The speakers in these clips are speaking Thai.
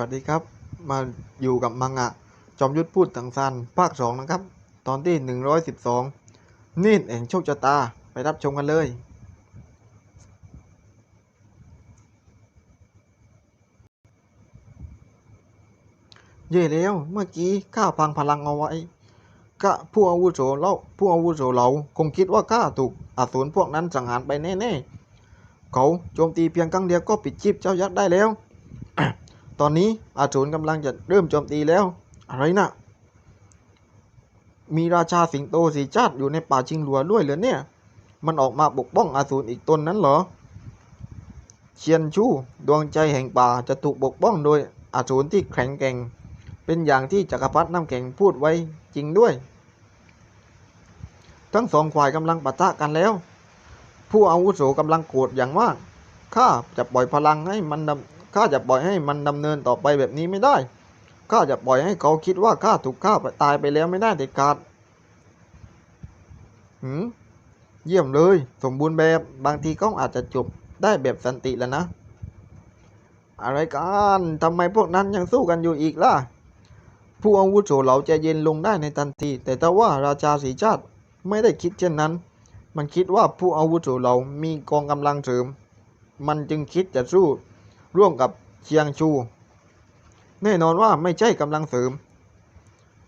วัสดีครับ มาอยู่กับมังงะจอมยุทธพูดต่างซันภาคสองนะครับ ตอนที่หนึ่งร้อยสิบสองนี่แห่งโชคชะตาไปรับชมกันเลย เย่แล้วเมื่อกี้ข้าพังพลังเอาไว้ก็ผู้อาวุโสเราผู้อาวุโสเราคงคิดว่าข้าถูกอสูรพวกนั้นสังหารไปแน่ๆ เขาโจมตีเพียงครั้งเดียวก็ปิดชีพเจ้ายักษ์ได้แล้ว ตอนนี้อาสูรกำลังจะเริ่มโจมตีแล้ว อะไรนะมีราชาสิงโตสีชาติอยู่ในป่าชิงหลัวด้วยเหรอเนี่ย มันออกมาปกป้องอาสูรอีกตนนั้นเหรอ เชียนชูดวงใจแห่งป่าจะถูกปกป้องโดยอาสูรที่แข็งแกร่ง เป็นอย่างที่จักรพรรดิน้ำแข็งพูดไว้จริงด้วย ทั้งสองฝ่ายกำลังปะทะกันแล้ว ผู้อาวุโสกำลังโกรธอย่างมากข้าจะปล่อยพลังให้มัน ข้าจะปล่อยให้มันดำเนินต่อไปแบบนี้ไม่ได้ ข้าจะปล่อยให้เขาคิดว่าข้าถูกฆ่าไปตายไปแล้วไม่ได้เด็ดขาดหืมเยี่ยมเลย สมบูรณ์แบบ บางทีก็อาจจะจบได้แบบสันติแล้วนะ อะไรกันทำไมพวกนั้นยังสู้กันอยู่อีกล่ะ ผู้อาวุโสเหลาใจเย็นลงได้ในทันที แต่ถ้าว่าราชาสีชาติไม่ได้คิดเช่นนั้น มันคิดว่าผู้อาวุโสเหลามีกองกำลังเสริม มันจึงคิดจะสู้ ร่วมกับเชียงชู แน่นอนว่าไม่ใช่กำลังเสริม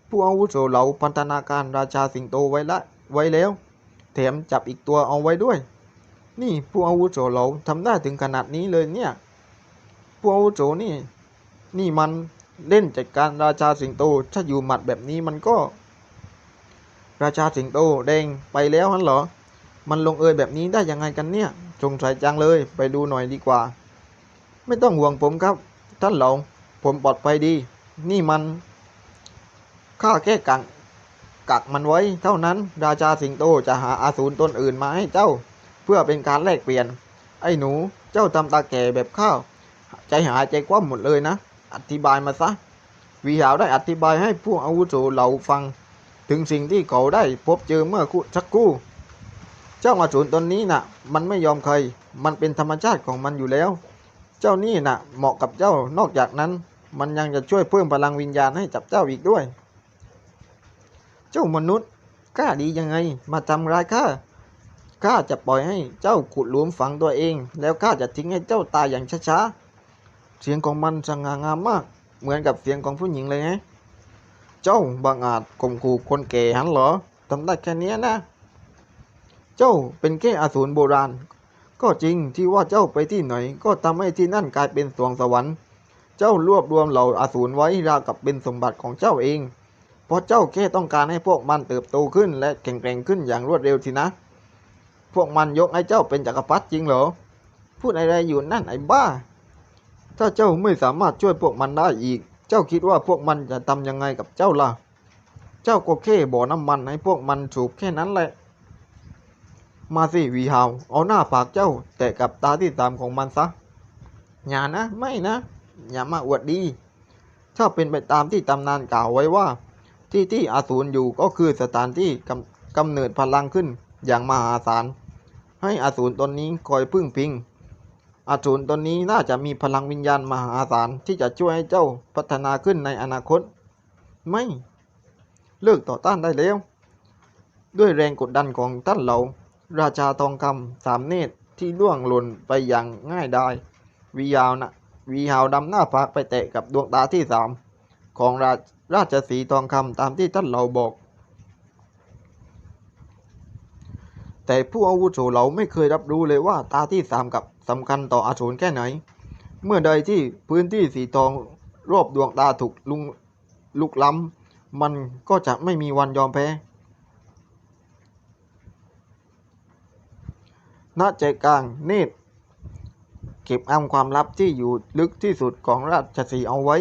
ผู้อาวุโสเหล่าพันธนาการราชาสิงโตไว้ละไว้แล้ว แถมจับอีกตัวเอาไว้ด้วย นี่ผู้อาวุโสเหล่าทำได้ถึงขนาดนี้เลยเนี่ย ผู้อาวุโสนี่ นี่มันเล่นจัดการราชาสิงโตถ้าอยู่หมัดแบบนี้มันก็ ราชาสิงโตแดงไปแล้วฮันเหรอ มันลงเอยแบบนี้ได้ยังไงกันเนี่ย สงสัยจังเลยไปดูหน่อยดีกว่า ไม่ต้องห่วงผมครับ ท่านเหลาผมปลอดภัยดี นี่มันข้าแค่กักกักมันไว้ เท่านั้น ราชาสิงโตจะหาอาสูรตนอื่นมาให้เจ้า เพื่อเป็นการแลกเปลี่ยน ไอ้หนูเจ้าทำตาแก่แบบข้าวใจหายใจคว่ำหมดเลยนะ อธิบายมาซะวีหาวได้อธิบายให้ผู้อาวุโสเหล่าฟัง ถึงสิ่งที่เขาได้พบเจอเมื่อครู่สักครู่ เจ้าอาสูรตนนี้น่ะ มันไม่ยอมใคร มันเป็นธรรมชาติของมันอยู่แล้ว เจ้านี่น่ะเหมาะกับเจ้านอกจากนั้น มันยังจะช่วยเพิ่มพลังวิญญาณให้จับเจ้าอีกด้วย เจ้ามนุษย์กล้าดียังไงมาทำร้ายข้าข้าจะปล่อยให้เจ้าขุดหลุมฝังตัวเอง แล้วข้าจะทิ้งให้เจ้าตายอย่างช้าๆเสียงของมันสง่างามมาก เหมือนกับเสียงของผู้หญิงเลยไงเจ้าบังอาจข่มขู่คนแก่หันเหรอทำได้แค่นี้นะ เจ้าเป็นแค่อสูรโบราณ ก็จริงที่ว่าเจ้าไปที่ไหน ก็ทำให้ที่นั่นกลายเป็นสวงสวรรค์ เจ้ารวบรวมเหล่าอสูรไว้ราวกับเป็นสมบัติของเจ้าเอง เพราะเจ้าแค่ต้องการให้พวกมันเติบโตขึ้นและแข็งแกร่งขึ้นอย่างรวดเร็วสินะ พวกมันยกให้เจ้าเป็นจักรพรรดิจริงเหรอ พูดอะไรอยู่นั่นไอ้บ้า ถ้าเจ้าไม่สามารถช่วยพวกมันได้อีก เจ้าคิดว่าพวกมันจะทำยังไงกับเจ้าล่ะ เจ้าก็แค่บ่อน้ำมันให้พวกมันสูบแค่นั้นแหละ มาสิวีฮาวเอาหน้าปากเจ้า แตะกับตาที่สามของมันซะ อย่านะ ไม่นะ อย่ามาอวดดี ถ้าเป็นไปตามที่ตำนานกล่าวไว้ว่า ที่ที่อาสูรอยู่ก็คือสถานที่กำกำเนิดพลังขึ้นอย่างมหาศาล ให้อาสูรตนนี้คอยพึ่งพิงอาสูรตนนี้น่าจะมีพลังวิญญาณมหาศาลที่จะช่วยให้เจ้าพัฒนาขึ้นในอนาคต ไม่ เลิกต่อต้านได้แล้ว ด้วยแรงกดดันของท่านเหลา ราชาทองคำสามเนตรที่ล่วงหล่นไปอย่างง่ายดายวียาวนะวีหาวดำหน้าผากไปแตะกับดวงตาที่สามของราชราชสีทองคำตามที่ท่านเหลาบอก แต่ผู้อาวุโสเหลาไม่เคยรับรู้เลยว่าตาที่สามกับสำคัญต่ออาสูรแค่ไหน เมื่อใดที่พื้นที่สีทองรอบดวงตาถูกลุงลุกล้ำมันก็จะไม่มีวันยอมแพ้ ณใจกลางเนตร เก็บอำความลับที่อยู่ลึกที่สุดของราชสีเอาไว้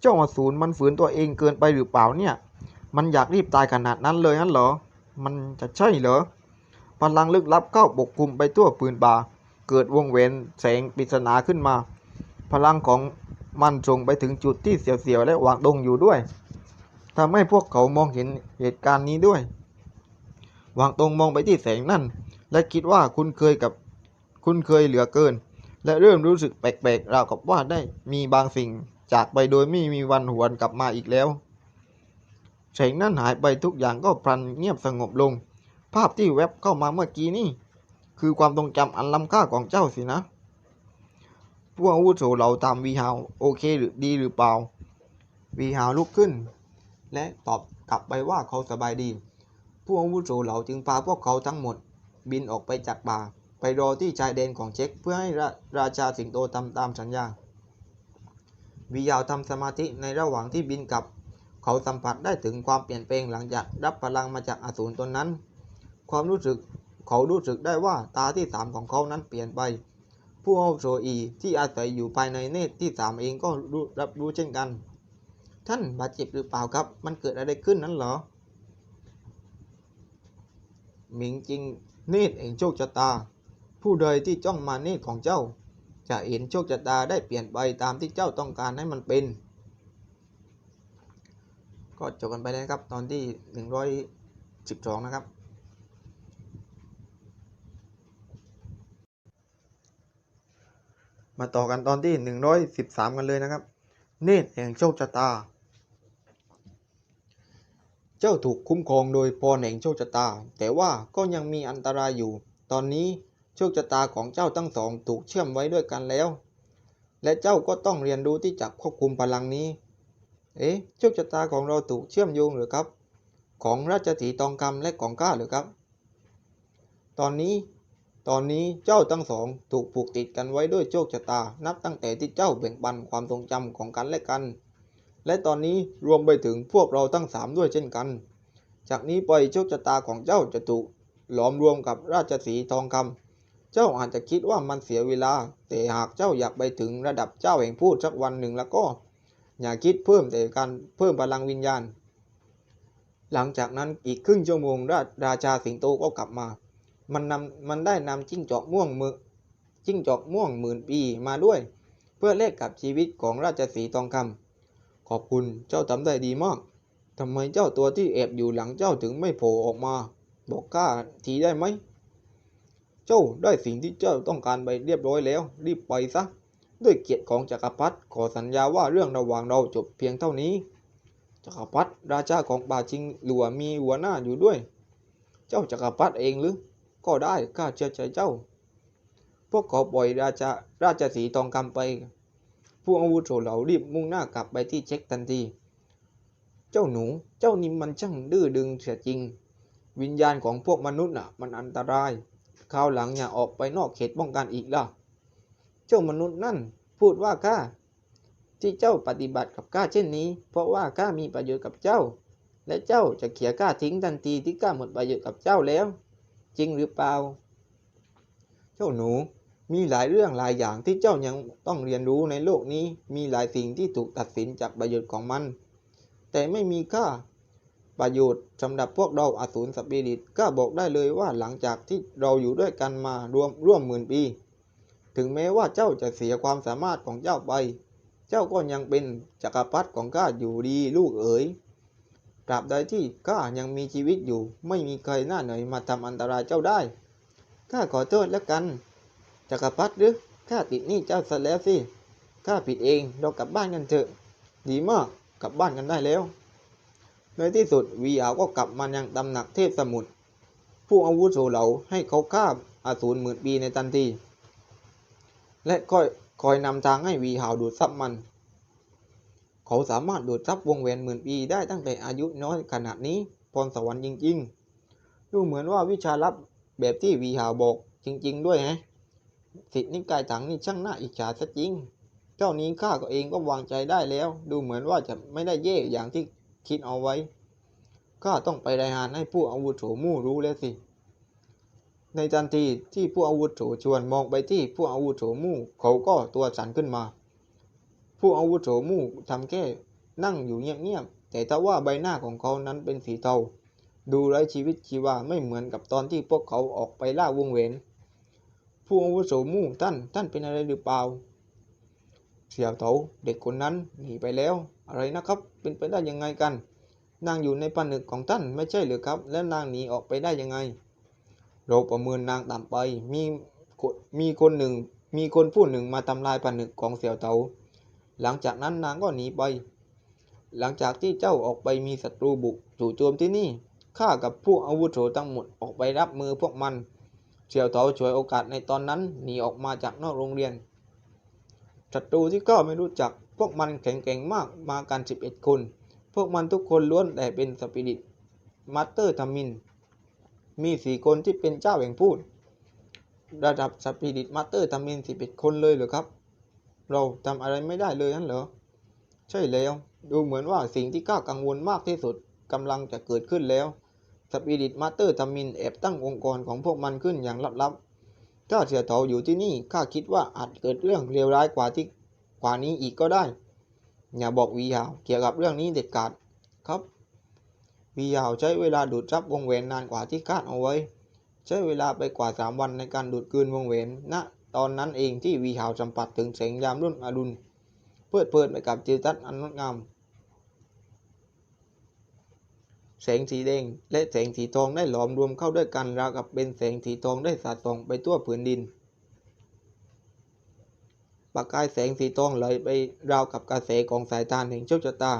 เจ้าอสูรมันฝืนตัวเองเกินไปหรือเปล่าเนี่ย มันอยากรีบตายขนาดนั้นเลยฮันเหรอ มันจะใช่เหรอ พลังลึกลับเข้าปกคลุมไปทั่วปืนป่า เกิดวงเวียนแสงปริศนาขึ้นมา พลังของมันส่งไปถึงจุดที่เสียวๆและวางดงอยู่ด้วย ทำให้พวกเขามองเห็นเหตุการณ์นี้ด้วยวางตรงมองไปที่แสงนั่น และคิดว่าคุ้นเคยกับคุ้นเคยเหลือเกิน และเริ่มรู้สึกแปลกๆ ราวกับว่าได้มีบางสิ่งจากไปโดยไม่มีวันหวนกลับมาอีกแล้วแสงนั้นหายไปทุกอย่างก็พลันเงียบสงบลง ภาพที่แวบเข้ามาเมื่อกี้นี่ คือความทรงจำอันล้ำค่าของเจ้าสินะผู้อาวุโสเราตามวีฮาวโอเคหรือดีหรือเปล่า วีฮาวลุกขึ้น และตอบกลับไปว่าเขาสบายดี ผู้อาวุโสเหล่าจึงพาพวกเขาทั้งหมด บินออกไปจากป่า ไปรอที่ชายแดนของเช็กเพื่อให้ราราชาสิงโตทำตามสัญญาวียาวทำสมาธิในระหว่างที่บินกลับ เขาสัมผัสได้ถึงความเปลี่ยนแปลงหลังจากรับพลังมาจากอสูรตนนั้น ความรู้สึกเขารู้สึกได้ว่าตาที่สามของเขานั้นเปลี่ยนไป ผู้อาวุโสอีที่อาศัยอยู่ภายในเนตรที่สามเองก็รับรู้เช่นกัน ท่านบาดเจ็บหรือเปล่าครับ มันเกิดอะไรขึ้นนั้นเหรอหมิงจริงเนตรแห่งโชคชะตา ผู้ใดที่จ้องมาเนตรของเจ้า จะเห็นโชคชะตาได้เปลี่ยนไปตามที่เจ้าต้องการให้มันเป็น ก็จบกันไปแล้วครับตอนที่หนึ่งร้อยสิบสองนะครับ มาต่อกันตอนที่หนึ่งร้อยสิบสามกันเลยนะครับ เนตรแห่งโชคชะตา เจ้าถูกคุ้มครองโดยพรแห่งโชคชะตา แต่ว่าก็ยังมีอันตรายอยู่ ตอนนี้โชคชะตาของเจ้าทั้งสองถูกเชื่อมไว้ด้วยกันแล้ว และเจ้าก็ต้องเรียนรู้ที่จะควบคุมพลังนี้ เอ๊ะโชคชะตาของเราถูกเชื่อมโยงหรือครับ ของราชสีทองคำและของข้าหรือครับ ตอนนี้ ตอนนี้เจ้าทั้งสองถูกผูกติดกันไว้ด้วยโชคชะตา นับตั้งแต่ที่เจ้าแบ่งปันความทรงจำของกันและกัน และตอนนี้รวมไปถึงพวกเราทั้งสามด้วยเช่นกัน จากนี้ไปโชคชะตาของเจ้าจะถูกหลอมรวมกับราชสีทองคำเจ้าอาจจะคิดว่ามันเสียเวลา แต่หากเจ้าอยากไปถึงระดับเจ้าแห่งพูดสักวันหนึ่งแล้วก็ อย่าคิดเพิ่มแต่การเพิ่มพลังวิญญาณ หลังจากนั้นอีกครึ่งชั่วโมงราราชาสิงโตก็กลับมา มันนำมันได้นำจิ้งจอกม่วงมือจิ้งจอกม่วงหมื่นปีมาด้วย เพื่อแลกกับชีวิตของราชสีทองคำ ขอบคุณเจ้าทำได้ดีมากทำไมเจ้าตัวที่แอบอยู่หลังเจ้าถึงไม่โผล่ออกมา บอกข้าทีได้ไหม เจ้าได้สิ่งที่เจ้าต้องการไปเรียบร้อยแล้ว รีบไปซะ ด้วยเกียรติของจักรพรรดิขอสัญญาว่าเรื่องระหว่างเราจบเพียงเท่านี้ จักรพรรดิราชาของป่าชิงหลัวมีหัวหน้าอยู่ด้วย เจ้าจักรพรรดิเองหรือ ก็ได้ข้าเชื่อใจเจ้า พวกเขาปล่อยราชาราชสีทองคำไป ผู้อาวุโสเหล่ารีบมุ่งหน้ากลับไปที่เช็คทันที เจ้าหนู เจ้านี่มันช่างดื้อดึงเสียจริง วิญญาณของพวกมนุษย์น่ะ มันอันตรายคราวหลังอย่าออกไปนอกเขตป้องกันอีกล่ะ เจ้ามนุษย์นั่นพูดว่าข้าที่เจ้าปฏิบัติกับข้าเช่นนี้ เพราะว่าข้ามีประโยชน์กับเจ้า และเจ้าจะเขี่ยข้าทิ้งทันทีที่ข้าหมดประโยชน์กับเจ้าแล้ว จริงหรือเปล่า เจ้าหนู มีหลายเรื่องหลายอย่างที่เจ้ายังต้องเรียนรู้ในโลกนี้ มีหลายสิ่งที่ถูกตัดสินจากประโยชน์ของมัน แต่ไม่มีค่าประโยชน์สำหรับพวกเราอสูรสปิริตก็บอกได้เลยว่าหลังจากที่เราอยู่ด้วยกันมารวมร่วมหมื่นปี ถึงแม้ว่าเจ้าจะเสียความสามารถของเจ้าไป เจ้าก็ยังเป็นจักรพรรดิของข้าอยู่ดีลูกเอ๋ยตราบใดที่ข้ายังมีชีวิตอยู่ ไม่มีใครหน้าไหนมาทำอันตรายเจ้าได้ข้าขอโทษแล้วกัน จักรพรรดิหรือข้าติดหนี้เจ้าซะแล้วสิข้าผิดเองเรากลับบ้านกันเถอะ ดีมากกลับบ้านกันได้แล้ว ในที่สุดวีอาก็กลับมายังตำหนักเทพสมุทรผู้อาวุโสเหล่าให้เขาฆ่าอาสูรหมื่นปีในทันที และคอยคอยนำทางให้วีหาวดูดซับมัน เขาสามารถดูดซับวงแหวนหมื่นปีได้ตั้งแต่อายุน้อยขนาดนี้พรสวรรค์จริง ๆ ดูเหมือนว่าวิชาลับแบบที่วีหาวบอกจริง ๆ ด้วยฮะ สิทธินิกายถังนี่ช่างน่าอิจฉาซะจริง เจ้านี้ข้าก็เองก็วางใจได้แล้ว ดูเหมือนว่าจะไม่ได้เย่อย่างที่คิดเอาไว้ ข้าต้องไปรายงานให้ผู้อาวุโสมู่รู้แล้วสิ ในทันทีที่ผู้อาวุโสชวนมองไปที่ผู้อาวุโสมู่เขาก็ตัวสั่นขึ้นมา ผู้อาวุโสมู่ทำแค่นั่งอยู่เงียบๆแต่ถ้าว่าใบหน้าของเขานั้นเป็นสีเทาดูไร้ชีวิตชีวาไม่เหมือนกับตอนที่พวกเขาออกไปล่าวงเวน ผู้อาวุโสมู่ท่านท่านเป็นอะไรหรือเปล่า เสี่ยวเถาเด็กคนนั้นหนีไปแล้ว อะไรนะครับ เป็นไปได้ยังไงกัน นางอยู่ในผนึกของท่านไม่ใช่หรือครับ แล้วนางหนีออกไปได้ยังไง เราประเมินนางต่ำไปมีคนมีคนหนึ่งมีคนผู้หนึ่งมาทำลายผนึกของเสี่ยวเตาหลังจากนั้นนางก็หนีไป หลังจากที่เจ้าออกไปมีศัตรูบุกจู่โจมที่นี่ข้ากับผู้อาวุโสทั้งหมดออกไปรับมือพวกมัน เสี่ยวเตาฉวยโอกาสในตอนนั้นหนีออกมาจากนอกโรงเรียนศัตรูที่ก็ไม่รู้จัก พวกมันแข็งแกร่งมากมากัน 11 คน พวกมันทุกคนล้วนแต่เป็นสปิริตมาสเตอร์ทามิน มีสี่คนที่เป็นเจ้าแห่งพูด ระดับสปิริตมาสเตอร์ทามิน 11 คนเลยเหรอครับ เราทำอะไรไม่ได้เลยนั่นเหรอ ใช่แล้ว ดูเหมือนว่าสิ่งที่ข้ากังวลมากที่สุดกำลังจะเกิดขึ้นแล้ว สปิริตมาสเตอร์ทามินแอบตั้งองค์กรของพวกมันขึ้นอย่างลับๆ ถ้าเสียเถาอยู่ที่นี่ข้าคิดว่าอาจเกิดเรื่องเลวร้ายกว่าที่กว่านี้อีกก็ได้ อย่าบอกวียาวเกี่ยวกับเรื่องนี้เด็ดขาดครับวียาวใช้เวลาดูดซับวงแหวนนานกว่าที่คาดเอาไว้ ใช้เวลาไปกว่าสามวันในการดูดกลืนวงแหวนณตอนนั้นเองที่วียาวสัมผัสถึงแสงยามรุ่นอรุณเพลิดเพลินไปกับจิตรทัศน์อันงดงาม แสงสีแดงและแสงสีทองได้หลอมรวมเข้าด้วยกันราวกับเป็นแสงสีทองได้สาดส่องไปทั่วผืนดินประกายแสงสีทองไหลไปราวกับกระแสของสายทาแห่งโชคชะตา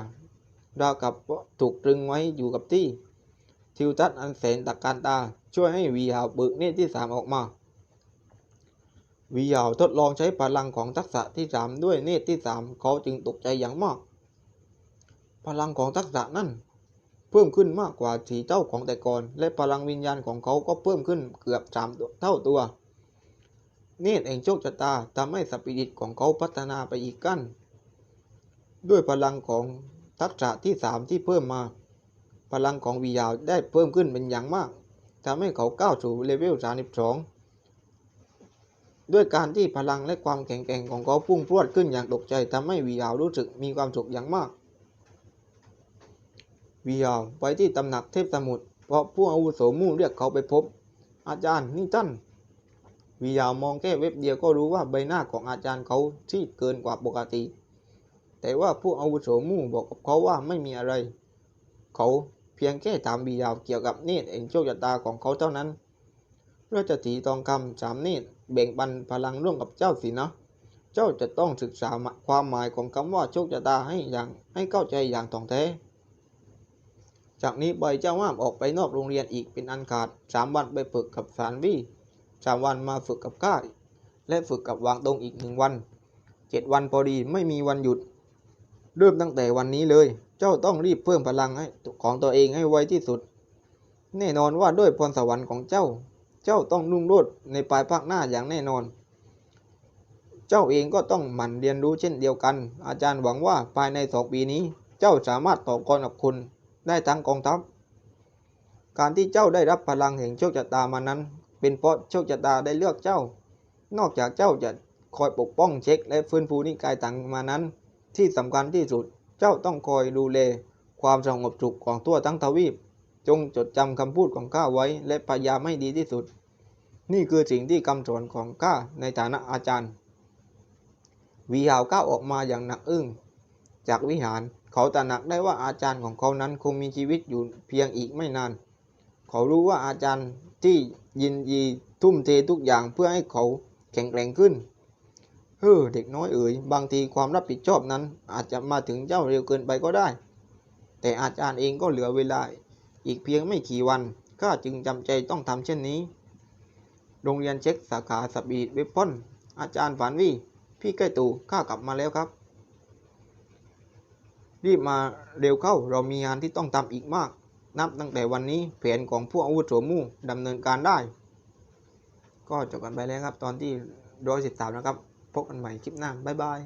ราวกับถูกตรึงไว้อยู่กับที่ ทิวทัศน์อันแสนตะการตา ช่วยให้วีหาวเบิกเนตรที่สามออกมา วีหาวทดลองใช้พลังของทักษะที่สามด้วยเนตรที่สามเขาจึงตกใจอย่างมาก พลังของทักษะนั้น เพิ่มขึ้นมากกว่าสีเท่าของแต่ก่อน และพลังวิญญาณของเขาก็เพิ่มขึ้นเกือบสามเท่าตัว เนตรแห่งโชคชะตาทำให้สปิริตของเขาพัฒนาไปอีกขั้น ด้วยพลังของทักษะที่สามที่เพิ่มมา พลังของวิญญาณได้เพิ่มขึ้นเป็นอย่างมากทำให้เขาก้าวสู่เลเวล 32 ด้วยการที่พลังและความแข็งแกร่งของเขาพุ่งพรวดขึ้นอย่างตกใจทำให้วิญญาณรู้สึกมีความสุขอย่างมาก วิญญาไปที่ตำหนักเทพสมุทรเพราะผู้อาวุโสมู่เรียกเขาไปพบ อาจารย์นี่ท่านวิยาวมองแค่เว็บเดียวก็รู้ว่าใบหน้าของอาจารย์เขาซีดเกินกว่าปกติ แต่ว่าผู้อาวุโสมู่บอกกับเขาว่าไม่มีอะไร เขาเพียงแค่ถามวิยาวเกี่ยวกับเนตรแห่งโชคชะตาของเขาเท่านั้นราชสีห์ทองคำสามเนตรแบ่งปันพลังร่วมกับเจ้าสินะ เจ้าจะต้องศึกษาความหมายของคำว่าโชคชะตาให้อย่างให้เข้าใจอย่างถ่องแท้ จากนี้ไปเจ้าห้ามออกไปนอกโรงเรียนอีกเป็นอันขาดสามวันไปฝึกกับสารวี่สามวันมาฝึกกับข้าและฝึกกับวางตรงอีกหนึ่งวันเจ็ดวันพอดีไม่มีวันหยุด เริ่มตั้งแต่วันนี้เลย เจ้าต้องรีบเพิ่มพลังให้ของตัวเองให้ไวที่สุด แน่นอนว่าด้วยพรสวรรค์ของเจ้า เจ้าต้องรุ่งโรจน์ในปลายภาคหน้าอย่างแน่นอน เจ้าเองก็ต้องหมั่นเรียนรู้เช่นเดียวกัน อาจารย์หวังว่าภายในสองปีนี้ เจ้าสามารถต่อกรกับคุณ ได้ทั้งกองทัพ การที่เจ้าได้รับพลังแห่งโชคชะตามานั้น เป็นเพราะโชคชะตาได้เลือกเจ้า นอกจากเจ้าจะคอยปกป้องเช็คและฟื้นฟูนิกายต่างมานั้น ที่สำคัญที่สุดเจ้าต้องคอยดูแลความสงบสุขของทั่วทั้งทวีป จงจดจำคำพูดของข้าไว้ และพยายามให้ดีที่สุด นี่คือสิ่งที่คำสอนของข้าในฐานะอาจารย์ วีหาวก้าวออกมาอย่างหนักอึ้งจากวิหาร เขาตระหนักได้ว่าอาจารย์ของเขานั้นคงมีชีวิตอยู่เพียงอีกไม่นาน เขารู้ว่าอาจารย์ที่ยินดีทุ่มเททุกอย่างเพื่อให้เขาแข็งแกร่งขึ้น เฮ้อเด็กน้อยเอ๋ยบางทีความรับผิดชอบนั้นอาจจะมาถึงเจ้าเร็วเกินไปก็ได้ แต่อาจารย์เองก็เหลือเวลาอีกเพียงไม่กี่วันข้าจึงจำใจต้องทำเช่นนี้ โรงเรียนเช็คสาขาสปีดเวพอนอาจารย์ฝันวี่พี่ใกล้ตู่ข้ากลับมาแล้วครับ รีบมาเร็วเข้าเรามีงานที่ต้องทำอีกมาก นับตั้งแต่วันนี้แผนของผู้อาวุโสมู่ดำเนินการได้ ก็จบกันไปแล้วครับตอนที่ร้อยสิบสามนะครับ พบกันใหม่คลิปหน้า บ๊ายบาย